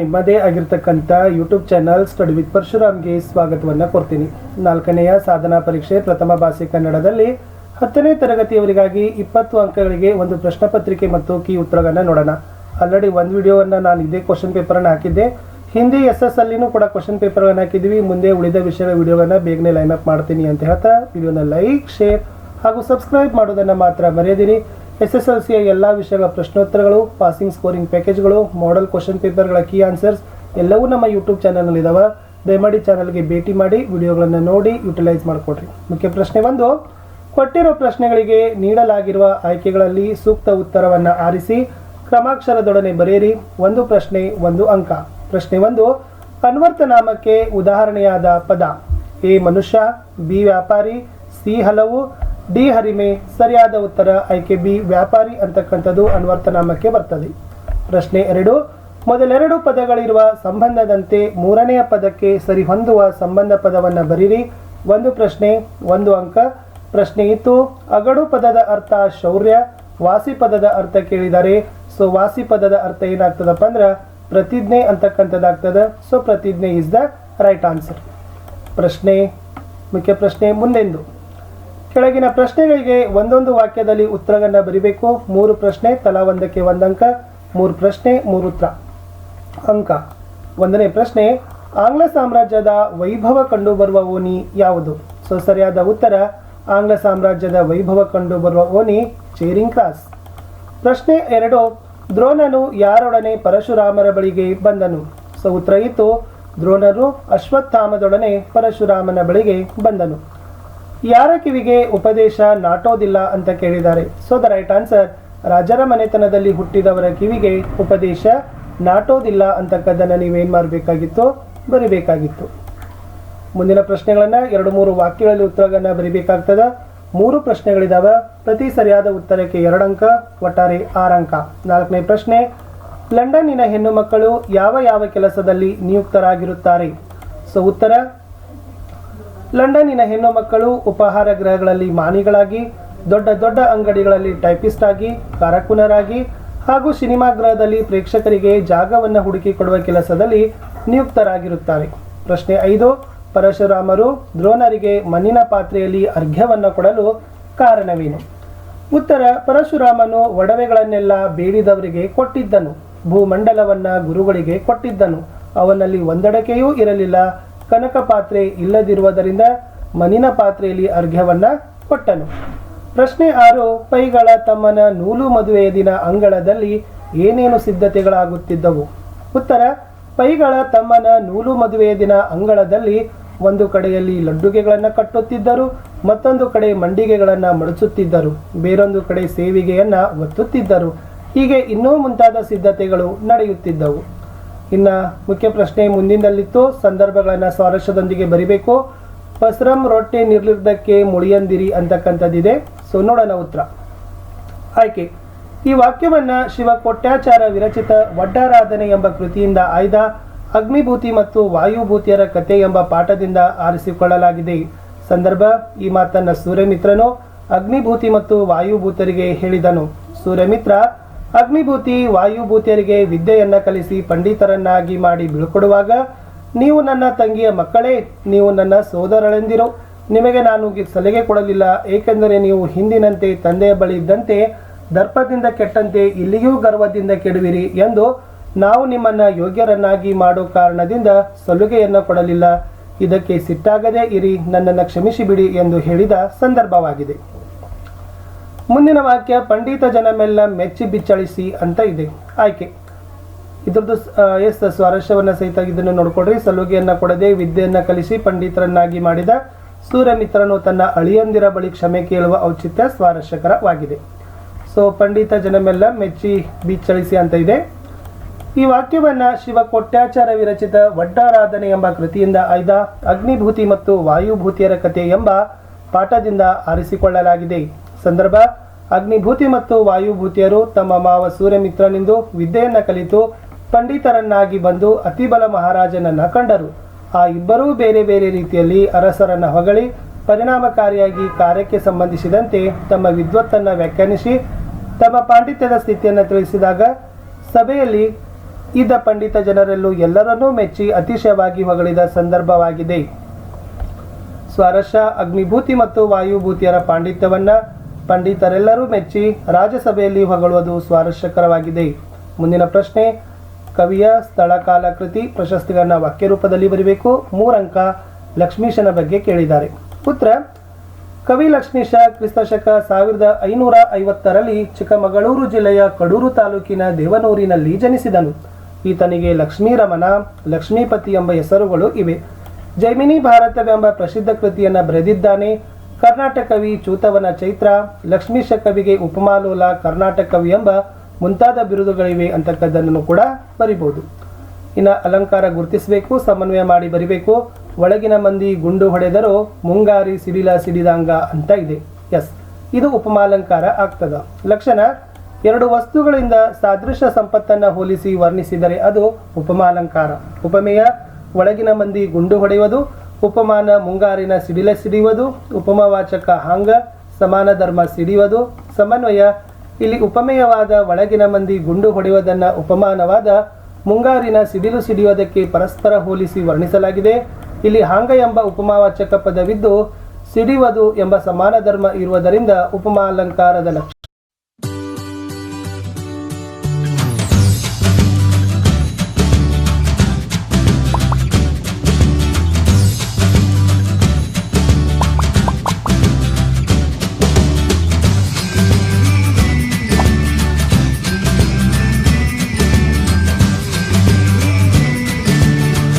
ನಿಮ್ಮದೇ ಆಗಿರ್ತಕ್ಕಂಥ YouTube channel study with ಪರಶುರಾಮ್ಗೆ ಸ್ವಾಗತವನ್ನು ಕೊಡ್ತೀನಿ ನಾಲ್ಕನೆಯ ಸಾಧನಾ ಪರೀಕ್ಷೆ ಪ್ರಥಮ ಭಾಷೆ ಕನ್ನಡದಲ್ಲಿ. ಹತ್ತನೇ ತರಗತಿಯವರಿಗಾಗಿ ಇಪ್ಪತ್ತು ಅಂಕಗಳಿಗೆ ಒಂದು ಪ್ರಶ್ನೆ ಪತ್ರಿಕೆ ಮತ್ತು ಕೀ ಉತ್ತರಗಳನ್ನು ನೋಡೋಣ. ಆಲ್ರೆಡಿ ಒಂದು ವಿಡಿಯೋವನ್ನು ನಾನು ಇದೇ ಕ್ವಶನ್ ಪೇಪರನ್ನು ಹಾಕಿದ್ದೆ. ಹಿಂದಿ ಎಸ್ ಎಸ್ ಅಲ್ಲಿನೂ ಕೂಡ ಕ್ವಶನ್ ಪೇಪರ್ಗಳನ್ನು ಹಾಕಿದ್ದೀವಿ ಮುಂದೆ ಉಳಿದ ವಿಷಯದ ವಿಡಿಯೋವನ್ನು ಬೇಗನೆ ಲೈನ್ ಅಪ್ ಮಾಡ್ತೀನಿ ಅಂತ ಹೇಳ್ತಾ, ವಿಡಿಯೋನ ಲೈಕ್ ಶೇರ್ ಹಾಗೂ ಸಬ್ಸ್ಕ್ರೈಬ್ ಮಾಡೋದನ್ನು ಮಾತ್ರ ಮರೆಯದಿರಿ. ಎಸ್ ಎಸ್ ಎಲ್ ಸಿಯ ಎಲ್ಲ ವಿಷಯಗಳ ಪ್ರಶ್ನೋತ್ತರಗಳು ಪಾಸಿಂಗ್ ಸ್ಕೋರಿಂಗ್ ಪ್ಯಾಕೇಜ್ಗಳು ಮಾಡೆಲ್ ಕ್ವಶನ್ ಪೇಪರ್ಗಳ ಕೀ ಆನ್ಸರ್ಸ್ ಎಲ್ಲವೂ ನಮ್ಮ ಯೂಟ್ಯೂಬ್ ಚಾನಲ್ನಲ್ಲಿ ಇದಾವೆ ದಯಮಾಡಿ ಚಾನಲ್ಗೆ ಭೇಟಿ ಮಾಡಿ ವಿಡಿಯೋಗಳನ್ನು ನೋಡಿ ಯುಟಿಲೈಸ್ ಮಾಡಿಕೊಡ್ರಿ. ಮುಖ್ಯ ಪ್ರಶ್ನೆ ಒಂದು, ಕೊಟ್ಟಿರೋ ಪ್ರಶ್ನೆಗಳಿಗೆ ನೀಡಲಾಗಿರುವ ಆಯ್ಕೆಗಳಲ್ಲಿ ಸೂಕ್ತ ಉತ್ತರವನ್ನು ಆರಿಸಿ, ಕ್ರಮಾಕ್ಷರದೊಡನೆ ಬರೆಯಿರಿ. ಒಂದು ಪ್ರಶ್ನೆ, ಒಂದು ಅಂಕ. ಪ್ರಶ್ನೆ ಒಂದು, ಅನ್ವರ್ತನಾಮಕ್ಕೆ ಉದಾಹರಣೆಯಾದ ಪದ, ಎ ಮನುಷ್ಯ, ಬಿ ವ್ಯಾಪಾರಿ, ಸಿ ಹಲವು ಡಿ ಹರಿಮೆ ಸರಿಯಾದ ಉತ್ತರ. ಆಯ್ಕೆ ಬಿ ವ್ಯಾಪಾರಿ ಅಂತಕ್ಕಂಥದ್ದು ಅನ್ವರ್ತನಾಮಕ್ಕೆ ಬರ್ತದೆ. ಪ್ರಶ್ನೆ ಎರಡು. ಮೊದಲೆರಡು ಪದಗಳಿರುವ ಸಂಬಂಧದಂತೆ ಮೂರನೆಯ ಪದಕ್ಕೆ ಸರಿಹೊಂದುವ ಸಂಬಂಧ ಪದವನ್ನು ಬರೀರಿ. ಒಂದು ಪ್ರಶ್ನೆ, ಒಂದು ಅಂಕ. ಪ್ರಶ್ನೆ ಇತ್ತು. ಅಗಡು ಪದದ ಅರ್ಥ ಶೌರ್ಯ. ವಾಸಿ ಪದದ ಅರ್ಥ ಕೇಳಿದರೆ ಸೊ ವಾಸಿ ಪದದ ಅರ್ಥ ಏನಾಗ್ತದಪ್ಪ ಅಂದ್ರೆ ಪ್ರತಿಜ್ಞೆ ಅಂತಕ್ಕಂಥದ್ದಾಗ್ತದೆ. ಸೊ ಪ್ರತಿಜ್ಞೆ ಇಸ್ ದ ರೈಟ್ ಆನ್ಸರ್ ಪ್ರಶ್ನೆ, ಮುಖ್ಯ ಪ್ರಶ್ನೆ ಮುಂದೆಂದು. ಕೆಳಗಿನ ಪ್ರಶ್ನೆಗಳಿಗೆ ಒಂದೊಂದು ವಾಕ್ಯದಲ್ಲಿ ಉತ್ತರವನ್ನು ಬರಿಬೇಕು. ಮೂರು ಪ್ರಶ್ನೆ, ತಲಾ ಒಂದಕ್ಕೆ ಒಂದು ಅಂಕ ಮೂರು ಪ್ರಶ್ನೆ, ಮೂರು ಉತ್ತರ. ಅಂಕ. ಒಂದನೇ ಪ್ರಶ್ನೆ, ಆಂಗ್ಲ ಸಾಮ್ರಾಜ್ಯದ ವೈಭವ ಕಂಡುಬರುವ ಓಣಿ ಯಾವುದು? ಸೊ, ಸರಿಯಾದ ಉತ್ತರ, ಆಂಗ್ಲ ಸಾಮ್ರಾಜ್ಯದ ವೈಭವ ಕಂಡುಬರುವ ಓಣಿ ಚೇರಿಂಗ್ ಕ್ರಾಸ್. ಪ್ರಶ್ನೆ ಎರಡು, ದ್ರೋಣನು ಯಾರೊಡನೆ ಪರಶುರಾಮರ ಬಳಿಗೆ ಬಂದನು? ಸೊ, ಉತ್ತರ ಇತ್ತು, ದ್ರೋಣರು ಅಶ್ವತ್ಥಾಮದೊಡನೆ ಪರಶುರಾಮನ ಬಳಿಗೆ ಬಂದನು. ಯಾರ ಕಿವಿಗೆ ಉಪದೇಶ ನಾಟೋದಿಲ್ಲ ಅಂತ ಕೇಳಿದ್ದಾರೆ? ಸೊ ದ ರೈಟ್ ಆನ್ಸರ್ ರಾಜರ ಮನೆತನದಲ್ಲಿ ಹುಟ್ಟಿದವರ ಕಿವಿಗೆ ಉಪದೇಶ ನಾಟೋದಿಲ್ಲ ಅಂತಕ್ಕದ್ದನ್ನು ನೀವೇನು ಮಾಡಬೇಕಾಗಿತ್ತು? ಬರಿಬೇಕಾಗಿತ್ತು. ಮುಂದಿನ ಪ್ರಶ್ನೆಗಳನ್ನು ಎರಡು ಮೂರು ವಾಕ್ಯಗಳಲ್ಲಿ ಉತ್ತರಗಳನ್ನು ಬರಿಬೇಕಾಗ್ತದೆ. ಮೂರು ಪ್ರಶ್ನೆಗಳಿದಾವೆ. ಪ್ರತಿ ಸರಿಯಾದ ಉತ್ತರಕ್ಕೆ ಎರಡು ಅಂಕ, ಒಟ್ಟಾರೆ ಆರು ಅಂಕ. ನಾಲ್ಕನೇ ಪ್ರಶ್ನೆ, ಲಂಡನ್ನಿನ ಹೆಣ್ಣು ಮಕ್ಕಳು ಯಾವ ಯಾವ ಕೆಲಸದಲ್ಲಿ ನಿಯುಕ್ತರಾಗಿರುತ್ತಾರೆ? ಸೊ ಉತ್ತರ ಲಂಡನ್ನಿನ ಹೆಣ್ಣು ಮಕ್ಕಳು ಉಪಹಾರ ಗೃಹಗಳಲ್ಲಿ ಮಾನಿಗಳಾಗಿ, ದೊಡ್ಡ ದೊಡ್ಡ ಅಂಗಡಿಗಳಲ್ಲಿ ಟೈಪಿಸ್ಟ್ ಆಗಿ ಕಾರಕುನರಾಗಿ ಹಾಗೂ ಸಿನಿಮಾ ಗೃಹದಲ್ಲಿ ಪ್ರೇಕ್ಷಕರಿಗೆ ಜಾಗವನ್ನು ಹುಡುಕಿಕೊಡುವ ಕೆಲಸದಲ್ಲಿ ನಿಯುಕ್ತರಾಗಿರುತ್ತಾರೆ. ಪ್ರಶ್ನೆ ಐದು, ಪರಶುರಾಮರು ದ್ರೋಣರಿಗೆ ಮಣ್ಣಿನ ಪಾತ್ರೆಯಲ್ಲಿ ಅರ್ಘ್ಯವನ್ನು ಕೊಡಲು ಕಾರಣವೇನು? ಉತ್ತರ, ಪರಶುರಾಮನು ಒಡವೆಗಳನ್ನೆಲ್ಲ ಬೇಡಿದವರಿಗೆ ಕೊಟ್ಟಿದ್ದನು. ಭೂಮಂಡಲವನ್ನ ಗುರುಗಳಿಗೆ ಕೊಟ್ಟಿದ್ದನು. ಅವನಲ್ಲಿ ಒಂದಡಕೆಯೂ ಇರಲಿಲ್ಲ. ಕನಕ ಪಾತ್ರೆ ಇಲ್ಲದಿರುವುದರಿಂದ ಮಣ್ಣಿನ ಪಾತ್ರೆಯಲ್ಲಿ ಅರ್ಘ್ಯವನ್ನ ಕೊಟ್ಟನು. ಪ್ರಶ್ನೆ ಆರು, ಪೈಗಳ ತಮ್ಮನ ನೂಲು ಮದುವೆಯ ದಿನ ಅಂಗಳದಲ್ಲಿ ಏನೇನು ಸಿದ್ಧತೆಗಳಾಗುತ್ತಿದ್ದವು? ಉತ್ತರ, ಪೈಗಳ ತಮ್ಮನ ನೂಲು ಮದುವೆಯ ದಿನ ಅಂಗಳದಲ್ಲಿ ಒಂದು ಕಡೆಯಲ್ಲಿ ಲಡ್ಡುಗೆಗಳನ್ನು ಕಟ್ಟುತ್ತಿದ್ದರು, ಮತ್ತೊಂದು ಕಡೆ ಮಂಡಿಗೆಗಳನ್ನು ಮಡಚುತ್ತಿದ್ದರು, ಬೇರೊಂದು ಕಡೆ ಸೇವಿಗೆಯನ್ನು ಒತ್ತುತ್ತಿದ್ದರು. ಹೀಗೆ ಇನ್ನೂ ಮುಂತಾದ ಸಿದ್ಧತೆಗಳು ನಡೆಯುತ್ತಿದ್ದವು. ಇನ್ನ ಮುಖ್ಯ ಪ್ರಶ್ನೆ ಮುಂದಿನಲ್ಲಿತ್ತು. ಸಂದರ್ಭಗಳನ್ನು ಸ್ವಾರಸ್ಯದೊಂದಿಗೆ ಬರಿಬೇಕು. ಪಸ್ರಂ ರೊಟ್ಟೆ ನಿರ್ಲಿರ್ದಕ್ಕೆ ಮುಳಿಯಂದಿರಿ ಅಂತಕ್ಕಂಥದ್ದಿದೆ. ಸೊ ನೋಡೋಣ ಉತ್ತರ. ಆಯ್ಕೆ. ಈ ವಾಕ್ಯವನ್ನ ಶಿವ ಕೊಟ್ಟಾಚಾರ ವಿರಚಿತ ವಡ್ಡಾರಾಧನೆ ಎಂಬ ಕೃತಿಯಿಂದ ಆಯ್ದ ಅಗ್ನಿಭೂತಿ ಮತ್ತು ವಾಯುಭೂತಿಯರ ಕತೆ ಎಂಬ ಪಾಠದಿಂದ ಆರಿಸಿಕೊಳ್ಳಲಾಗಿದೆ. ಸಂದರ್ಭ, ಈ ಮಾತನ್ನ ಸೂರ್ಯಮಿತ್ರನು ಅಗ್ನಿಭೂತಿ ಮತ್ತು ವಾಯುಭೂತರಿಗೆ ಹೇಳಿದನು. ಸೂರ್ಯಮಿತ್ರ ಅಗ್ನಿಭೂತಿ, ವಾಯುಭೂತಿಯರಿಗೆ ವಿದ್ಯೆಯನ್ನ ಕಲಿಸಿ ಪಂಡಿತರನ್ನಾಗಿ ಮಾಡಿ ಬೀಳ್ಕೊಡುವಾಗ, ನೀವು ನನ್ನ ತಂಗಿಯ ಮಕ್ಕಳೇ, ನೀವು ನನ್ನ ಸೋದರಳೆಂದಿರೋ, ನಿಮಗೆ ನಾನು ಸಲಹೆ ಕೊಡಲಿಲ್ಲ, ಏಕೆಂದರೆ ನೀವು ಹಿಂದಿನಂತೆ ತಂದೆಯ ಬಳಿ ಇದ್ದಂತೆ, ದರ್ಪದಿಂದ ಕೆಟ್ಟಂತೆ ಇಲ್ಲಿಯೂ ಗರ್ವದಿಂದ ಕೆಡುವಿರಿ ಎಂದು ನಾವು ನಿಮ್ಮನ್ನ ಯೋಗ್ಯರನ್ನಾಗಿ ಮಾಡೋ ಕಾರಣದಿಂದ ಸಲುಗೆಯನ್ನು ಕೊಡಲಿಲ್ಲ. ಇದಕ್ಕೆ ಸಿಟ್ಟಾಗದೇ ಇರಿ, ನನ್ನನ್ನು ಕ್ಷಮಿಸಿಬಿಡಿ ಎಂದು ಹೇಳಿದ ಸಂದರ್ಭವಾಗಿದೆ. ಮುಂದಿನ ವಾಕ್ಯ, ಪಂಡಿತ ಜನಮೆಲ್ಲ ಮೆಚ್ಚಿ ಬಿಚ್ಚಳಿಸಿ ಅಂತ ಇದೆ. ಆಯ್ಕೆ. ಇದ್ರದ್ದು ಎಸ್ ಸ್ವಾರಸ್ಯವನ್ನು ಸಹಿತ ಇದನ್ನು ನೋಡ್ಕೊಡ್ರಿ. ಸಲುಗೆಯನ್ನ ಕೊಡದೆ ವಿದ್ಯೆಯನ್ನ ಕಲಿಸಿ ಪಂಡಿತರನ್ನಾಗಿ ಮಾಡಿದ ಸೂರ್ಯಮಿತ್ರನು ತನ್ನ ಅಳಿಯಂದಿರ ಬಳಿ ಕ್ಷಮೆ ಕೇಳುವ ಔಚಿತ್ಯ ಸ್ವಾರಸ್ಯಕರವಾಗಿದೆ. ಸೊ, ಪಂಡಿತ ಜನಮೆಲ್ಲ ಮೆಚ್ಚಿ ಬಿಚ್ಚಳಿಸಿ ಅಂತ ಇದೆ. ಈ ವಾಕ್ಯವನ್ನ ಶಿವ ಕೊಟ್ಟಾಚಾರ ವಿರಚಿತ ವಡ್ಡಾರಾಧನೆ ಎಂಬ ಕೃತಿಯಿಂದ ಆಯ್ದ ಅಗ್ನಿಭೂತಿ ಮತ್ತು ವಾಯುಭೂತಿಯರ ಕಥೆ ಎಂಬ ಪಾಠದಿಂದ ಆರಿಸಿಕೊಳ್ಳಲಾಗಿದೆ. ಸಂದರ್ಭ, ಅಗ್ನಿಭೂತಿ ಮತ್ತು ವಾಯುಭೂತಿಯರು ತಮ್ಮ ಮಾವ ಸೂರ್ಯಮಿತ್ರನೆಂದು ವಿದ್ಯೆಯನ್ನು ಕಲಿತು ಪಂಡಿತರನ್ನಾಗಿ ಬಂದು ಅತಿಬಲ ಮಹಾರಾಜನನ್ನ ಕಂಡರು. ಆ ಇಬ್ಬರೂ ಬೇರೆ ಬೇರೆ ರೀತಿಯಲ್ಲಿ ಅರಸರನ್ನ ಹೊಗಳಿ ಪರಿಣಾಮಕಾರಿಯಾಗಿ ಕಾರ್ಯಕ್ಕೆ ಸಂಬಂಧಿಸಿದಂತೆ ತಮ್ಮ ವಿದ್ವತ್ತನ್ನ ವ್ಯಾಖ್ಯಾನಿಸಿ ತಮ್ಮ ಪಾಂಡಿತ್ಯದ ಸ್ಥಿತಿಯನ್ನು ತಿಳಿಸಿದಾಗ ಸಭೆಯಲ್ಲಿ ಇದ್ದ ಪಂಡಿತ ಜನರಲ್ಲೂ ಎಲ್ಲರನ್ನೂ ಮೆಚ್ಚಿ ಅತಿಶಯವಾಗಿ ಹೊಗಳಿದ ಸಂದರ್ಭವಾಗಿದೆ. ಸ್ವರಶ ಅಗ್ನಿಭೂತಿ ಮತ್ತು ವಾಯುಭೂತಿಯರ ಪಾಂಡಿತ್ಯವನ್ನ ಪಂಡಿತರೆಲ್ಲರೂ ಮೆಚ್ಚಿ ರಾಜ್ಯಸಭೆಯಲ್ಲಿ ಹೊಗಳುವುದು ಸ್ವಾರಸ್ಯಕರವಾಗಿದೆ. ಮುಂದಿನ ಪ್ರಶ್ನೆ, ಕವಿಯ ಸ್ಥಳ ಕಾಲ ಕೃತಿ ಪ್ರಶಸ್ತಿಗಳನ್ನ ವಾಕ್ಯ ರೂಪದಲ್ಲಿ ಬರೀಬೇಕು. ಮೂರಂಕ, ಲಕ್ಷ್ಮೀಶನ ಬಗ್ಗೆ ಕೇಳಿದ್ದಾರೆ. ಪುತ್ರ ಕವಿ ಲಕ್ಷ್ಮೀಶ ಕ್ರಿಸ್ತಶಕ ಸಾವಿರದ ಐನೂರ ಐವತ್ತರಲ್ಲಿ ಚಿಕ್ಕಮಗಳೂರು ಜಿಲ್ಲೆಯ ಕಡೂರು ತಾಲೂಕಿನ ದೇವನೂರಿನಲ್ಲಿ ಜನಿಸಿದನು. ಈತನಿಗೆ ಲಕ್ಷ್ಮೀರಮಣ ಲಕ್ಷ್ಮೀಪತಿ ಎಂಬ ಹೆಸರುಗಳು ಇವೆ. ಜೈಮಿನಿ ಭಾರತವೆಂಬ ಪ್ರಸಿದ್ಧ ಕೃತಿಯನ್ನು ಬರೆದಿದ್ದಾನೆ. ಕರ್ನಾಟಕ ಕವಿ ಚೂತವನ ಚೈತ್ರ ಲಕ್ಷ್ಮೀಶ ಕವಿಗೆ ಉಪಮಾಲೋಲ ಕರ್ನಾಟಕ ಕವಿ ಎಂಬ ಮುಂತಾದ ಬಿರುದುಗಳಿವೆ ಅಂತಕ್ಕದ್ದನ್ನು ಕೂಡ ಬರಿಬಹುದು ಇನ್ನು ಅಲಂಕಾರ ಗುರುತಿಸಬೇಕು, ಸಮನ್ವಯ ಮಾಡಿ ಬರಿಬೇಕು. ಒಳಗಿನ ಮಂದಿ ಗುಂಡು ಹೊಡೆದರೂ ಮುಂಗಾರಿ ಸಿಡಿಲ ಸಿಡಿದಾಂಗ ಅಂತ ಇದೆ. ಎಸ್. ಇದು ಉಪಮಾಲಂಕಾರ ಆಗ್ತದ. ಲಕ್ಷಣ, ಎರಡು ವಸ್ತುಗಳಿಂದ ಸಾದೃಶ್ಯ ಸಂಪತ್ತನ್ನು ಹೋಲಿಸಿ ವರ್ಣಿಸಿದರೆ ಅದು ಉಪಮಾಲಂಕಾರ. ಉಪಮೇಯ, ಒಳಗಿನ ಮಂದಿ ಗುಂಡು ಹೊಡೆಯುವುದು ಉಪಮಾನ ಮುಂಗಾರಿನ ಸಿಡಿಲ ಸಿಡಿಯುವುದು, ಉಪಮವಾಚಕ ಹಾಂಗ, ಸಮಾನ ಧರ್ಮ ಸಿಡಿಯುವುದು, ಸಮನ್ವಯ, ಇಲ್ಲಿ ಉಪಮೇಯವಾದ ಒಳಗಿನ ಮಂದಿ ಗುಂಡು ಹೊಡೆಯುವುದನ್ನು ಉಪಮಾನವಾದ ಮುಂಗಾರಿನ ಸಿಡಿಲು ಸಿಡಿಯುವುದಕ್ಕೆ ಪರಸ್ಪರ ಹೋಲಿಸಿ ವರ್ಣಿಸಲಾಗಿದೆ. ಇಲ್ಲಿ ಹಾಂಗ ಎಂಬ ಉಪಮಾವಾಚಕ ಪದವಿದ್ದು, ಸಿಡಿಯುವುದು ಎಂಬ ಸಮಾನ ಧರ್ಮ ಇರುವುದರಿಂದ ಉಪಮಾಲಂಕಾರದ ಲಕ್ಷ